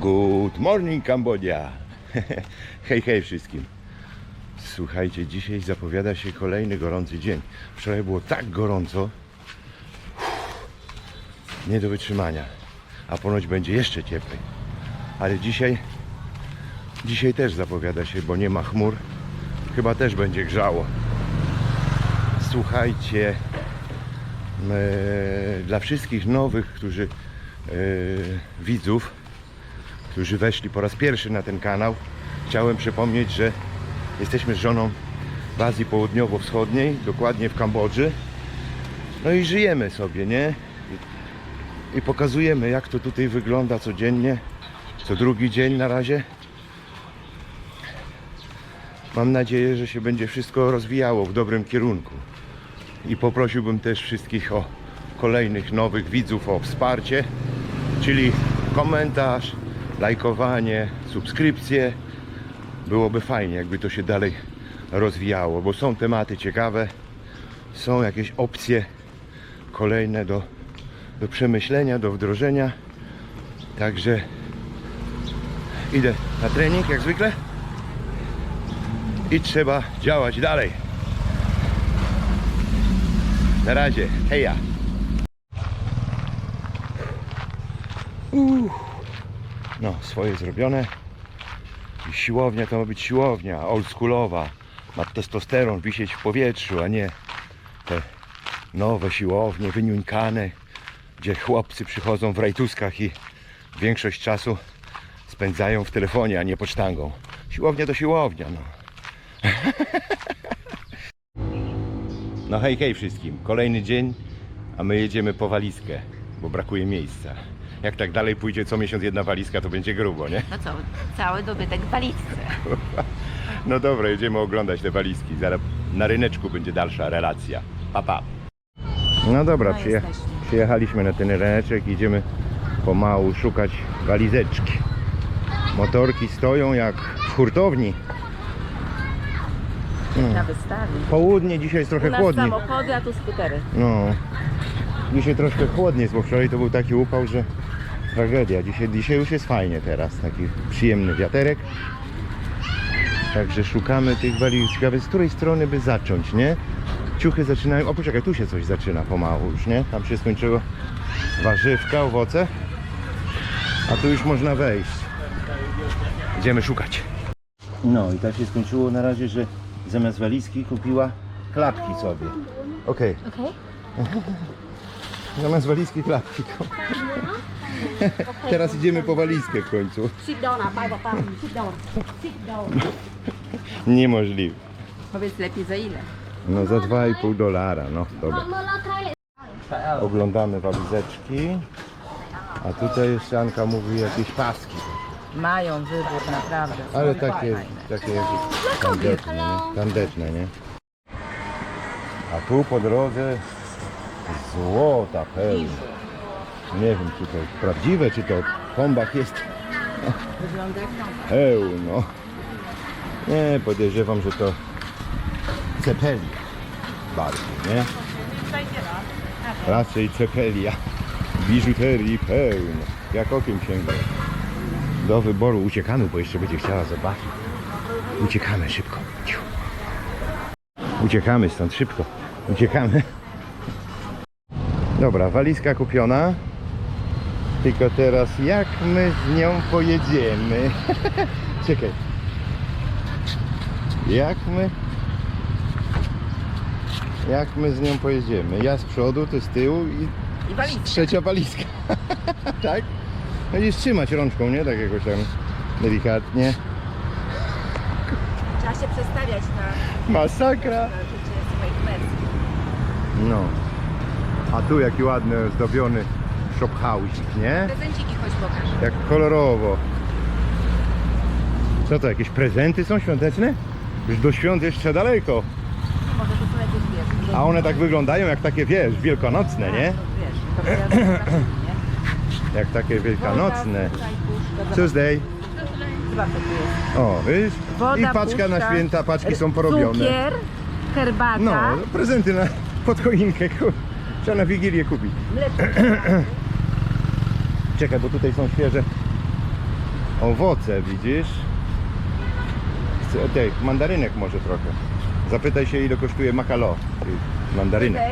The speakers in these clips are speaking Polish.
Good morning Cambodia. Hej, hej wszystkim. Słuchajcie, dzisiaj zapowiada się kolejny gorący dzień. Wczoraj było tak gorąco, nie do wytrzymania. A ponoć będzie jeszcze cieplej. Ale dzisiaj, dzisiaj też zapowiada się, bo nie ma chmur. Chyba też będzie grzało. Słuchajcie, e, dla wszystkich nowych, którzy e, widzów, którzy weszli po raz pierwszy na ten kanał, chciałem przypomnieć, że jesteśmy z żoną w Azji Południowo-Wschodniej, dokładnie w Kambodży. No i żyjemy sobie, nie? I pokazujemy, jak to tutaj wygląda codziennie, co drugi dzień na razie. Mam nadzieję, że się będzie wszystko rozwijało w dobrym kierunku. I poprosiłbym też wszystkich o kolejnych nowych widzów o wsparcie, czyli komentarz, lajkowanie, subskrypcje. Byłoby fajnie, jakby to się dalej rozwijało, bo są tematy ciekawe, są jakieś opcje kolejne do, do przemyślenia, do wdrożenia. Także idę na trening jak zwykle i trzeba działać dalej. Na razie, heja! Uff. No, swoje zrobione. I siłownia to ma być siłownia, oldschoolowa. Ma testosteron wisieć w powietrzu, a nie te nowe siłownie, wyniuńkane, gdzie chłopcy przychodzą w rajtuskach i większość czasu spędzają w telefonie, a nie pod sztangą. Siłownia to siłownia, no. No hej, hej wszystkim. Kolejny dzień, a my jedziemy po walizkę, bo brakuje miejsca. Jak tak dalej pójdzie co miesiąc jedna walizka, to będzie grubo, nie? No co, cały dobytek w walizce. No dobra, jedziemy oglądać te walizki. Zaraz na ryneczku będzie dalsza relacja. Pa, pa. No dobra, No, przyje- jesteśmy. przyjechaliśmy na ten ryneczek, idziemy pomału szukać walizeczki. Motorki stoją jak w hurtowni. Na wystawie. Południe dzisiaj jest trochę U nas chłodniej. samochody, a tu skutery. No. Dzisiaj troszkę chłodniej jest, bo wczoraj to był taki upał, że tragedia. Dzisiaj, dzisiaj już jest fajnie teraz, taki przyjemny wiaterek. Także szukamy tych. Ciekawe, z której strony by zacząć, nie? Ciuchy zaczynają... O, poczekaj, tu się coś zaczyna pomału już, nie? Tam się skończyło warzywka, owoce. A tu już można wejść. Idziemy szukać. No i tak się skończyło na razie, że zamiast walizki kupiła klapki sobie. Okej. Okej. Zamiast walizki klapki. Teraz idziemy po walizkę w końcu. Sit down. Sit. Sit down. Niemożliwe. Powiedz lepiej za ile. No za 2,5 dolara, no dobra. Oglądamy walizeczki. A tutaj jeszcze Anka mówi jakieś paski. Mają wybór naprawdę. Ale Są takie, fajne. takie jakieś tandetne, nie? Tandetne, nie? A tu po drodze złota pełna. Nie wiem, czy to prawdziwe, czy to w kombach jest Wygląda jak pełno. Nie, podejrzewam, że to cepelia bardziej, nie? Raczej cepelia. Biżuterii pełno. Jak okiem sięga. Do wyboru uciekamy, bo jeszcze będzie chciała zobaczyć. Uciekamy szybko. Uciekamy stąd szybko. Uciekamy. Dobra, walizka kupiona. Tylko teraz jak my z nią pojedziemy? Czekaj. Jak my? Jak my z nią pojedziemy? Ja z przodu, ty z tyłu i I walizka. trzecia walizka. tak? Będziesz trzymać rączką, nie? Tak jakoś tam delikatnie. Trzeba się przestawiać na, Masakra. na życie swoich wersji. No. A tu jaki ładny, zdobiony shophouse'ik, nie? Prezenciki choć pokaż. Jak kolorowo. Co to, jakieś prezenty są świąteczne? Już do świąt jeszcze daleko. Może to są jakieś wiesz. A one tak wyglądają jak takie, wiesz, wielkanocne, nie? To wiesz, to kojarzy się nie? Jak takie wielkanocne. Tuesday. O, wiesz? Woda, I paczka na puszka, święta, paczki są porobione. Cukier, herbata, No, prezenty na pod choinkę. Trzeba na Wigilię kupić. Czekaj, bo tutaj są świeże Owoce, widzisz? Chcę, tej, mandarynek może trochę. Zapytaj się ile kosztuje makalo. Mandarynek.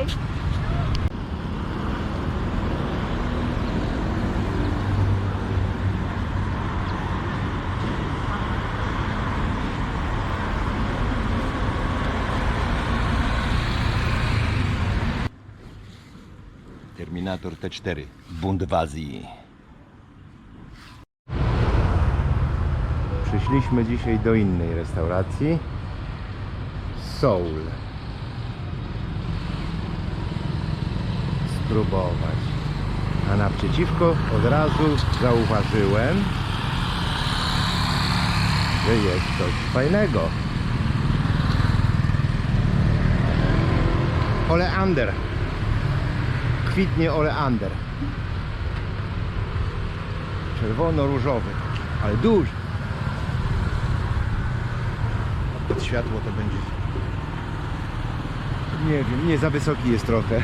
Terminator T4. Bunt w Azji. Przyszliśmy dzisiaj do innej restauracji. Soul. Spróbować. A naprzeciwko od razu zauważyłem, że jest coś fajnego. Oleander. Kwitnie oleander. Czerwono-różowy, ale duży. Pod światło to będzie. Nie wiem, nie za wysoki jest trochę.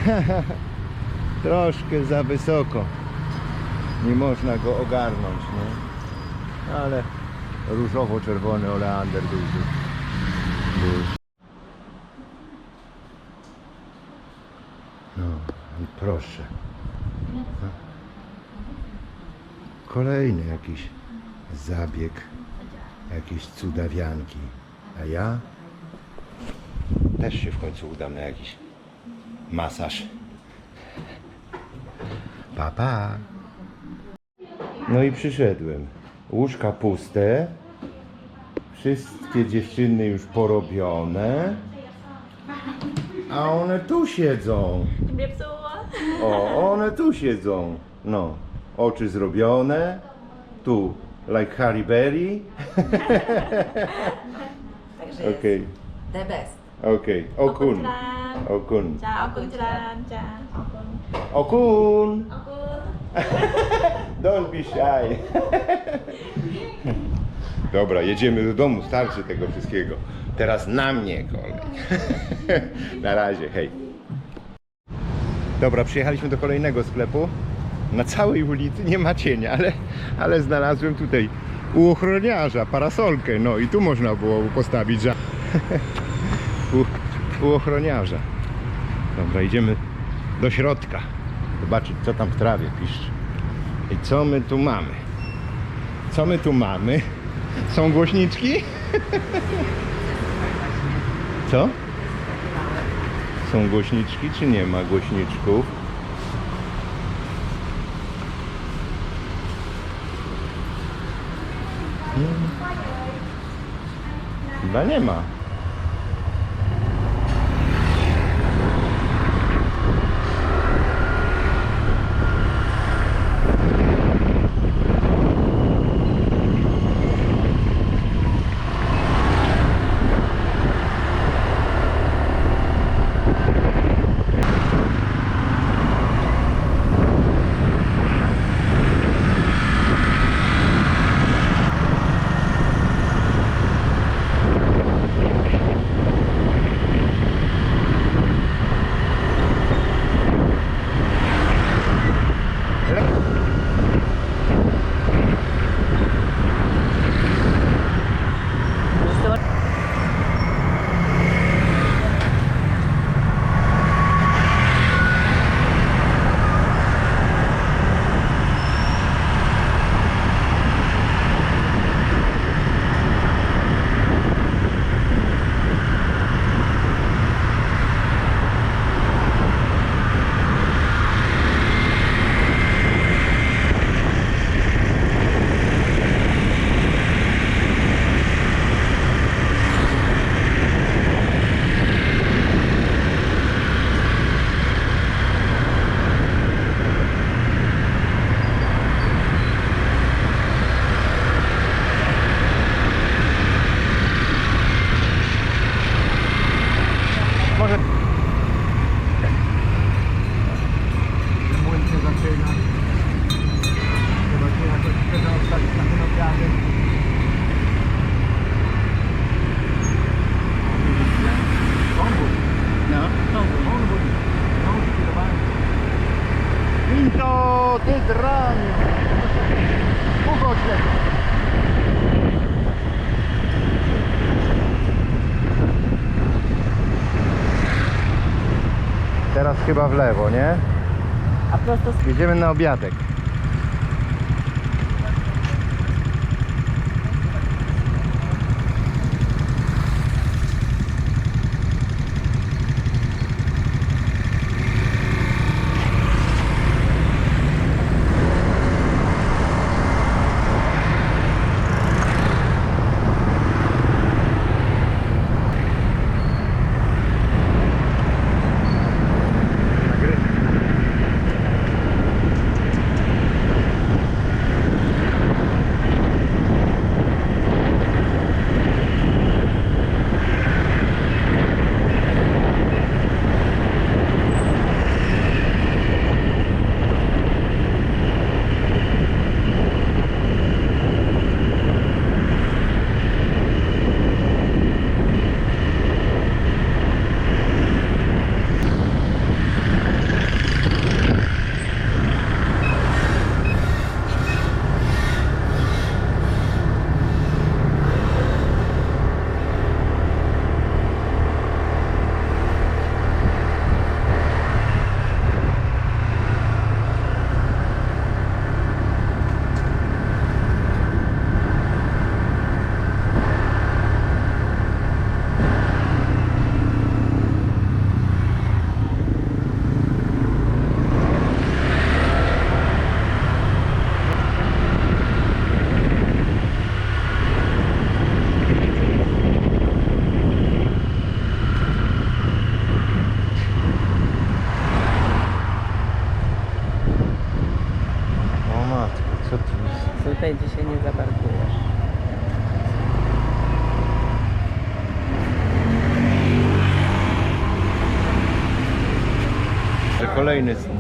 Troszkę za wysoko. Nie można go ogarnąć, nie? Ale różowo-czerwony oleander duży. duży. No i proszę. Kolejny jakiś zabieg, jakieś cudawianki. A ja też się w końcu udam na jakiś masaż. Pa, pa. No i przyszedłem. Łóżka puste. Wszystkie dziewczyny już porobione. A one tu siedzą. O, one tu siedzą. No, oczy zrobione. Tu, like Harry Berry. Także jest the best. okej. Okun. Okun. ចាអរគុណច្រើនចាអរគុណ Okun! អរគុណ Don't be shy. Dobra, jedziemy do domu, starczy tego wszystkiego. Teraz na mnie kolej. Na razie, hej. Dobra, przyjechaliśmy do kolejnego sklepu. Na całej ulicy nie ma cienia, ale, ale znalazłem tutaj u ochroniarza parasolkę. No i tu można było postawić za... u, u ochroniarza. Dobra, idziemy do środka. Zobaczyć, co tam w trawie piszczy. I co my tu mamy? Co my tu mamy? Są głośniczki? Co? Są głośniczki, czy nie ma głośniczków? Hmm. Chyba nie ma. Chyba w lewo, nie? A prosto. Jedziemy na obiadek.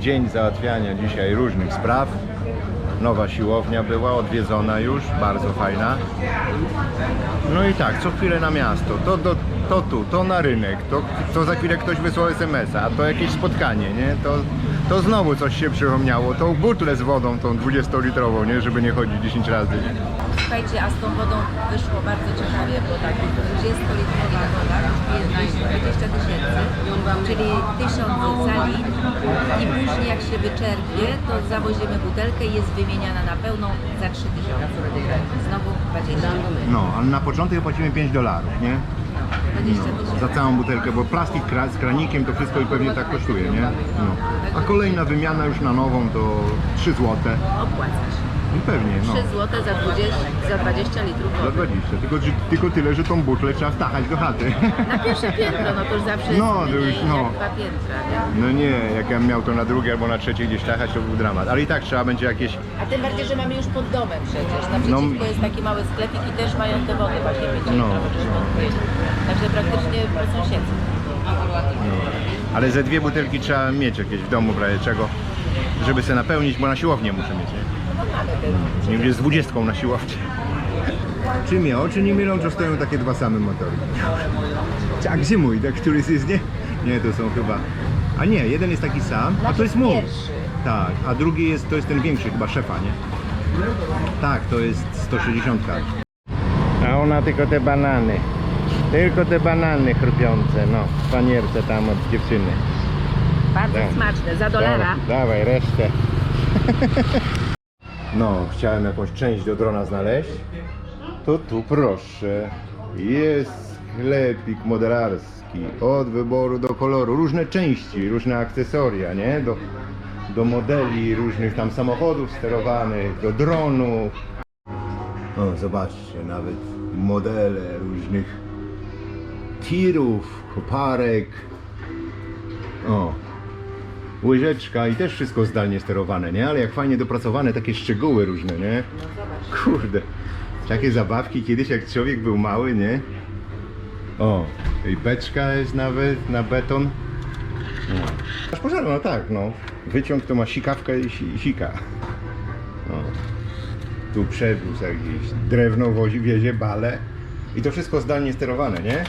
Dzień załatwiania dzisiaj różnych spraw. Nowa siłownia była odwiedzona już, bardzo fajna. No i tak, co chwilę na miasto, to, do, to tu, to na rynek, to, to za chwilę ktoś wysłał SMS-a, a to jakieś spotkanie, nie? To, to znowu coś się przypomniało, tą butlę z wodą, tą 20-litrową, nie? Żeby nie chodzić 10 razy. Słuchajcie, a z tą wodą wyszło bardzo ciekawie, bo tak 30-litrowa woda kosztuje 20 tysięcy, czyli 1000 za litr i później jak się wyczerpie, to zawozimy butelkę i jest wymieniana na pełną za 3000. Znowu 20 No, ale na początek płacimy 5 dolarów, nie? 20 tysięcy. Za całą butelkę, bo plastik z kranikiem to wszystko i pewnie tak kosztuje, nie? No. A kolejna wymiana już na nową to 3 złote. Opłacasz. I pewnie, no. 3 zł za 20, za 20 litrów Za wody. 20, tylko, że- tylko tyle, że tą butlę trzeba stachać do chaty. Na pierwsze piętro, no to już zawsze jest No, to mniej już, no. jak dwa piętra, nie? No nie, jak ja miał to na drugie albo na trzecie gdzieś stachać, to był dramat. Ale i tak trzeba będzie jakieś... A tym bardziej, że mamy już pod domem przecież. Naprzeciwko No. jest taki mały sklepik i też mają te wody właśnie 5 No. Także praktycznie po sąsiedztwie. Ale ze dwie butelki trzeba mieć jakieś w domu, w razie czego, żeby se napełnić, bo na siłownię muszę mieć, nie? Nie będzie z dwudziestką na siłowni. Czy mnie oczy nie mylą, że stoją takie dwa same motory? A gdzie mój? Tak, który jest, nie? Nie, to są chyba... A nie, jeden jest taki sam, a to jest mój. Tak, a drugi jest, to jest ten większy, chyba szefa, nie? Tak, to jest 160. A ona tylko te banany. Tylko te banany chrupiące, no. W panierce tam od dziewczyny. Bardzo Tak. smaczne, za dolara. Dawaj, dawaj resztę. No, chciałem jakąś część do drona znaleźć. To tu proszę. Jest sklepik modelarski. Od wyboru do koloru. Różne części, różne akcesoria, nie? Do, do modeli różnych tam samochodów sterowanych, do dronów. O, zobaczcie, nawet modele różnych tirów, koparek. O, łyżeczka i też wszystko zdalnie sterowane, nie? Ale jak fajnie dopracowane, takie szczegóły różne, nie? Kurde, takie zabawki kiedyś jak człowiek był mały, nie? O, i beczka jest nawet na beton. No. Aż pożarna, no tak, no. Wyciąg to ma sikawkę i si- sika. No. Tu przewóz jakiś, drewno wozi, wiezie, bale. I to wszystko zdalnie sterowane, nie?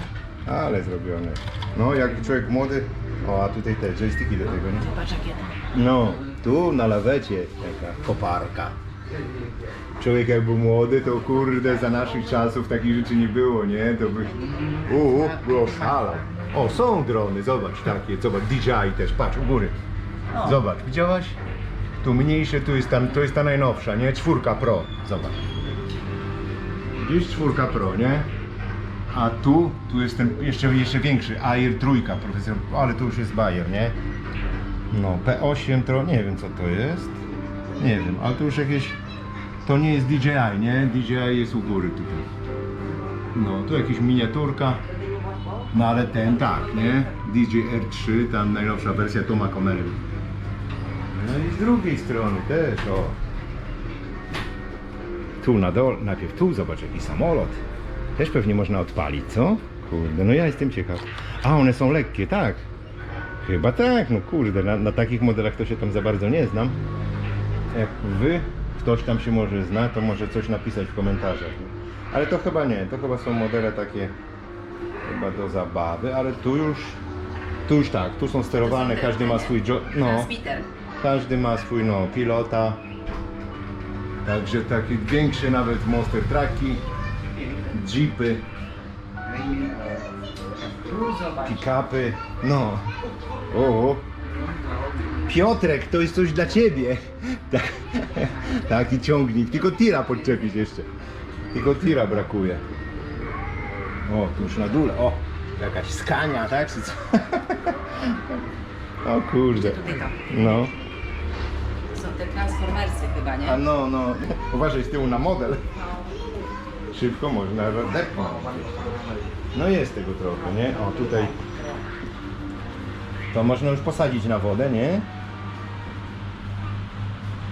Ale zrobione. No, jak człowiek młody... O, a tutaj te joysticki do tego, nie? Patrz jakie. No, tu na lawecie taka koparka. Człowiek jak był młody, to kurde, za naszych czasów takich rzeczy nie było, nie? To by... Uuu, było szalo. O, są drony, zobacz takie, zobacz, DJI też, patrz, u góry. Zobacz, widziałaś? Tu mniejsze, tu jest ta, to jest ta najnowsza, nie? Czwórka Pro, zobacz. Widzisz, czwórka Pro, nie? A tu, tu jest ten jeszcze, jeszcze większy, Air trójka, profesor, ale tu już jest Bayer, nie? No, P8 to nie wiem co to jest. Nie wiem, ale to już jakieś. To nie jest DJI, nie? DJI jest u góry tutaj. No, tu jakaś miniaturka. No ale ten tak, nie? DJI R3, tam najnowsza wersja to ma kamerę. No i z drugiej strony też, o. Tu na dole, najpierw tu zobacz jaki samolot. Też pewnie można odpalić, co? Kurde, no ja jestem ciekaw. A, one są lekkie, tak. Chyba tak, no kurde, na, na takich modelach to się tam za bardzo nie znam. Jak wy, ktoś tam się może zna, to może coś napisać w komentarzach. Ale to chyba nie, to chyba są modele takie chyba do zabawy, ale tu już, tu już tak, tu są sterowane, każdy ma swój no, każdy ma swój no, pilota. Także takie większe nawet monster trucki, jeepy, pick-upy, no. O, Piotrek, to jest coś dla ciebie. Tak, taki ciągnik, tylko tira podczepić jeszcze. Tylko tira brakuje. O, tu już na dole, o, jakaś skania, tak? Czy co? O kurde. No. Są te transformersy chyba, nie? A no, no. Uważaj z tyłu na model. Szybko można depnąć. No jest tego trochę, nie? O, tutaj. To można już posadzić na wodę, nie?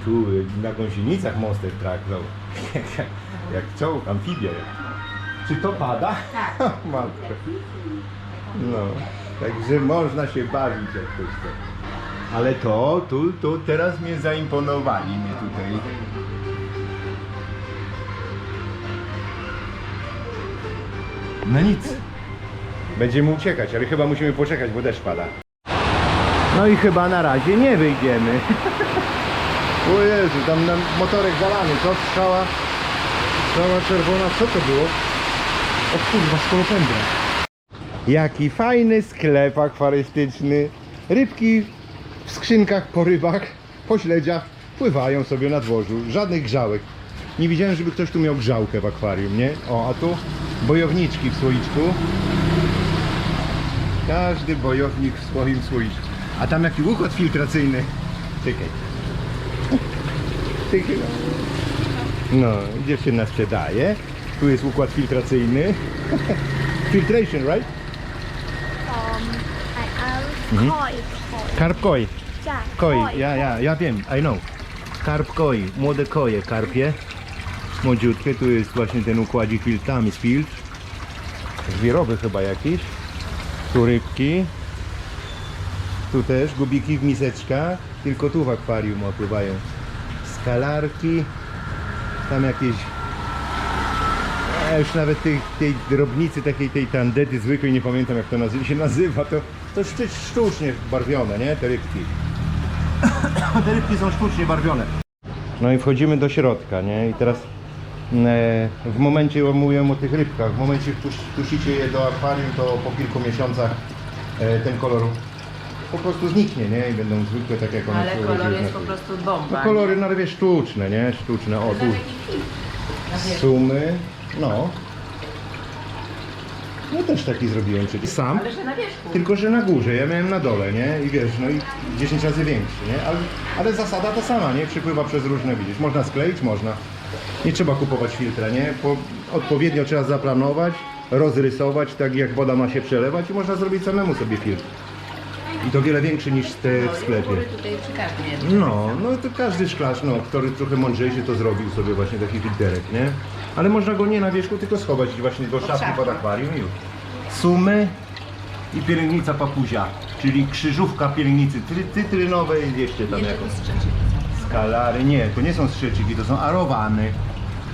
Tu na gąsienicach Monster Truck, zobacz. Jak, jak czołg, amfibia. Czy to pada? Tak. Matko. No, także można się bawić jak ktoś chce. Ale to, tu, tu teraz mnie zaimponowali mnie tutaj. No nic. Będziemy uciekać, ale chyba musimy poczekać, bo deszcz pada. No i chyba na razie nie wyjdziemy. o Jezu, tam nam motorek zalany, co? Strzała, strzała czerwona, co to było? O kurwa, skolopendra. Jaki fajny sklep akwarystyczny. Rybki w skrzynkach po rybach, po śledziach pływają sobie na dworzu. Żadnych grzałek. Nie widziałem, żeby ktoś tu miał grzałkę w akwarium, nie? O, a tu bojowniczki w słoiczku. Każdy bojownik w swoim słoiczku. A tam jaki układ filtracyjny. Czekaj. Czekaj. No, dziewczyna sprzedaje. Tu jest układ filtracyjny. Filtration, right? um, I am Mhm. koi. Karp koi. Ja, Koi, ja, ja, ja wiem, I know. Karp koi, młode koje, karpie. Młodziutkie, tu jest właśnie ten układzik filtr, tam jest filtr. Żwirowy chyba jakiś. Tu rybki. Tu też gubiki w miseczkach, tylko tu w akwarium opływają. Skalarki. Tam jakieś... Ja już nawet tej, tej drobnicy, takiej tej tandety zwykłej, nie pamiętam jak to nazy- się nazywa, to, to sztucznie barwione, nie? Te rybki. Te rybki są sztucznie barwione. No i wchodzimy do środka, nie? I teraz w momencie, mówię o tych rybkach, w momencie jak puścicie je do akwarium, to po kilku miesiącach e, ten kolor po prostu zniknie, nie? I będą zwykłe, tak jak one Ale kolor jest po prostu bomba. no kolory na razie sztuczne, nie? Sztuczne. O, tu sumy. No. No też taki zrobiłem przecież. Sam. Ale że na wierzchu. Tylko, że na górze, ja miałem na dole, nie? I wiesz, no i 10 razy większy, nie? Ale, ale zasada ta sama, nie? Przypływa przez różne, widzisz. Można skleić, można. Nie trzeba kupować filtra, nie? Po, odpowiednio trzeba zaplanować, rozrysować, tak jak woda ma się przelewać i można zrobić samemu sobie filtr. I to wiele większy niż te w sklepie. Góry tutaj przy każdym jednym. No, no to każdy szklarz, no, który trochę mądrzejszy to zrobił sobie właśnie taki filterek, nie? Ale można go nie na wierzchu, tylko schować właśnie do szafki szafki. pod akwarium i już. Sumy i pielęgnica papuzia, czyli krzyżówka pielęgnicy try, cytrynowej, wieście tam Jeszcze jakąś. Skalary, nie, to nie są strzelczyki, to są arowany.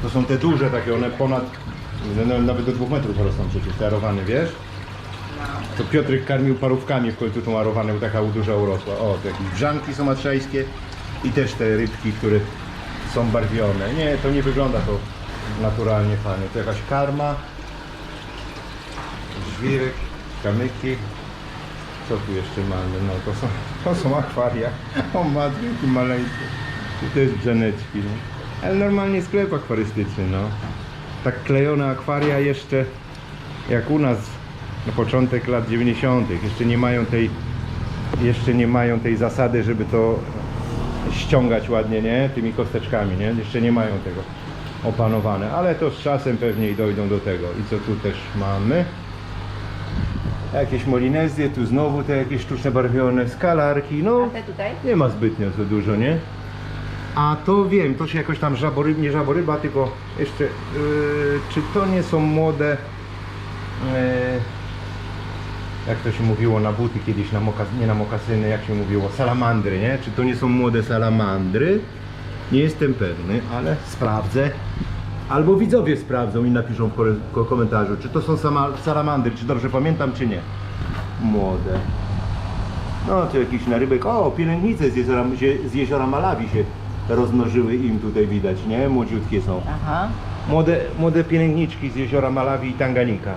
To są te duże takie, one ponad, nawet do dwóch metrów rosną przecież, te arowany, wiesz? To Piotrek karmił parówkami w końcu tą arowanę, bo taka duża urosła. O, to jakieś brzanki są atrzajskie i też te rybki, które są barwione. Nie, to nie wygląda to naturalnie fajnie. To jakaś karma, żwirek, kamyki. Co tu jeszcze mamy? No to są, to są akwaria. O matki maleńkie. I to jest brzaneczki, no. Ale normalnie sklep akwarystyczny, no. Tak klejone akwaria jeszcze jak u nas na początek lat 90. Jeszcze nie mają tej jeszcze nie mają tej zasady, żeby to ściągać ładnie, nie? Tymi kosteczkami, nie? Jeszcze nie mają tego opanowane, ale to z czasem pewnie i dojdą do tego. I co tu też mamy? Jakieś molinezje, tu znowu te jakieś sztuczne barwione skalarki, no A te tutaj? nie ma zbytnio za dużo, nie? A to wiem, to się jakoś tam żaboryb, nie żaboryba, tylko jeszcze, yy, czy to nie są młode, yy, jak to się mówiło na buty kiedyś, na mokas, nie na mokasyny, jak się mówiło, salamandry, nie? Czy to nie są młode salamandry? Nie jestem pewny, ale sprawdzę. Albo widzowie sprawdzą i napiszą w komentarzu, czy to są salamandry, czy dobrze pamiętam, czy nie. Młode. No, to jakiś narybek. O, pielęgnice z z jeziora Malawi się rozmnożyły im tutaj widać, nie? Młodziutkie są. Aha. Młode, młode pielęgniczki z jeziora Malawi i Tanganika.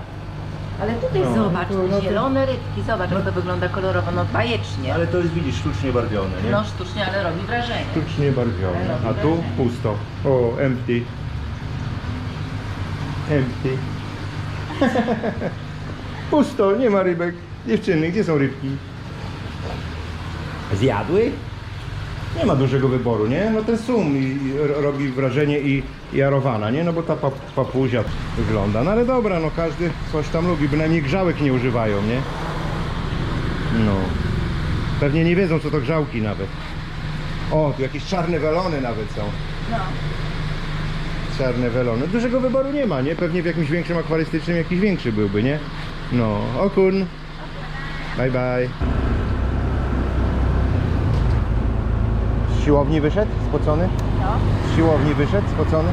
Ale tutaj No, zobacz, no to- no to- zielone rybki, zobacz jak to wygląda kolorowo, no bajecznie. Ale to jest, widzisz, sztucznie barwione, nie? No sztucznie, ale robi wrażenie. Sztucznie barwione. A tu pusto. O, empty. Empty. Pusto, nie ma rybek. Dziewczyny, gdzie są rybki? Zjadły? Nie ma dużego wyboru, nie? No ten sum i, i ro- robi wrażenie i, i arowana, nie? No bo ta pap, papuzia wygląda. No ale dobra, no każdy coś tam lubi. Bynajmniej grzałek nie używają, nie? No. Pewnie nie wiedzą co to grzałki nawet. O, tu jakieś czarne welony nawet są. No. Czarne welony. Dużego wyboru nie ma, nie? Pewnie w jakimś większym akwarystycznym jakiś większy byłby, nie? No, okun. Bye bye. Siłowni wyszedł? Spocony? No. Z siłowni wyszedł? Spocony?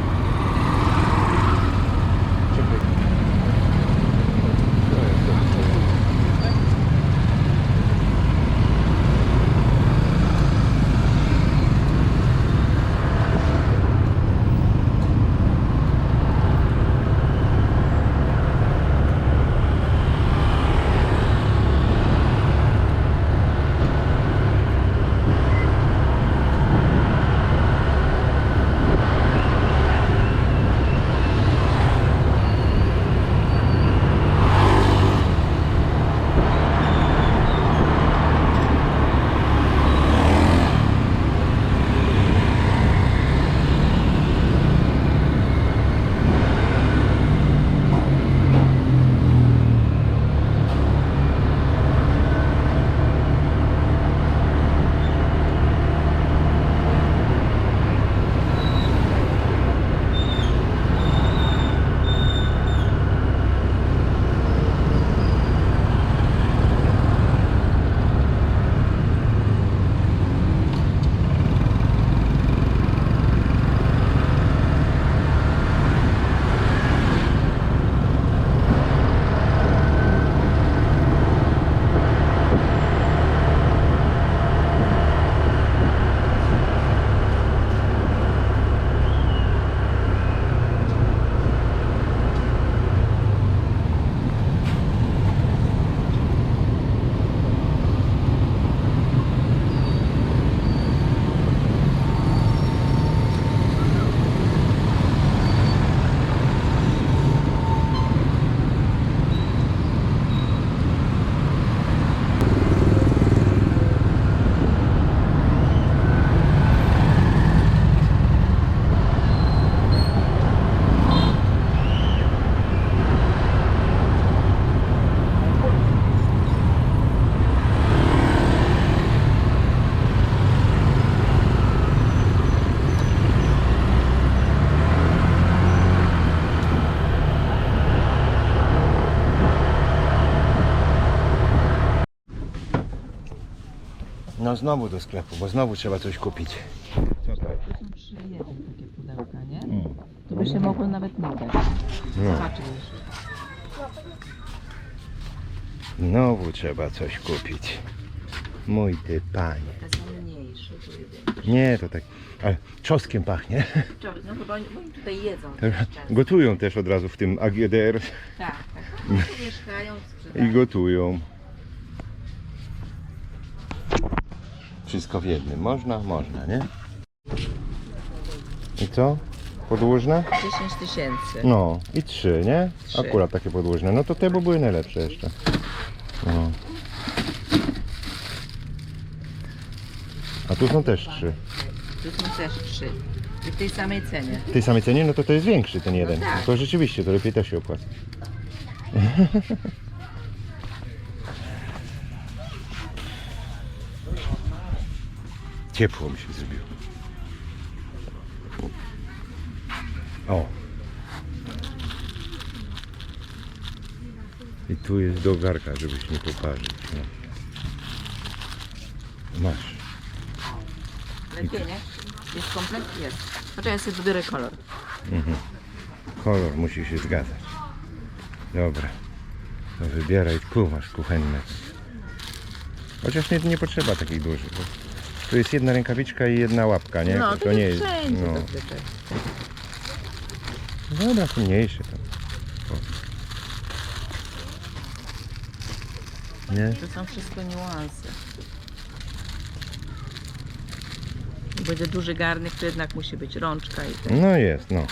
No znowu do sklepu, bo znowu trzeba coś kupić. Co to? Trzy jeden takie pudełka, nie? Mm. To by się mogło nawet nie udać. No. Zobaczysz. Znowu trzeba coś kupić. Mój ty panie. Te są mniejsze. Nie, to tak. Ale czosnkiem pachnie. Wczoraj, No chyba oni, bo oni tutaj jedzą Tak. też często. Gotują też od razu w tym AGDR Tak, tak. Mieszkają, sprzedają. i gotują. Wszystko w jednym. Można? Można, nie? I co? Podłużne? 10 tysięcy. No, i trzy, nie? Trzy. Akurat takie podłużne. No to te by były najlepsze jeszcze. No. A tu są też trzy. Tu są też trzy. I w tej samej cenie. W tej samej cenie, no to to jest większy ten jeden. tak. To rzeczywiście, to lepiej też się opłaca. Ciepło mi się zrobiło. O. I tu jest do garka, żebyś nie poparzyć. No. Masz. Lepiej, nie? Jest komplet? Jest. Poczekaj, ja sobie wybiorę kolor. Kolor musi się zgadzać. Dobra. To wybieraj tu masz kuchenne. Chociaż nie, nie potrzeba takich dużych. Tu jest jedna rękawiczka i jedna łapka, nie? No, to, nie jest wszędzie no. zazwyczaj. Dobra, są mniejsze tam. O. Nie? To są wszystko niuanse. Będzie duży garnek, to jednak musi być rączka i ten. No jest, no.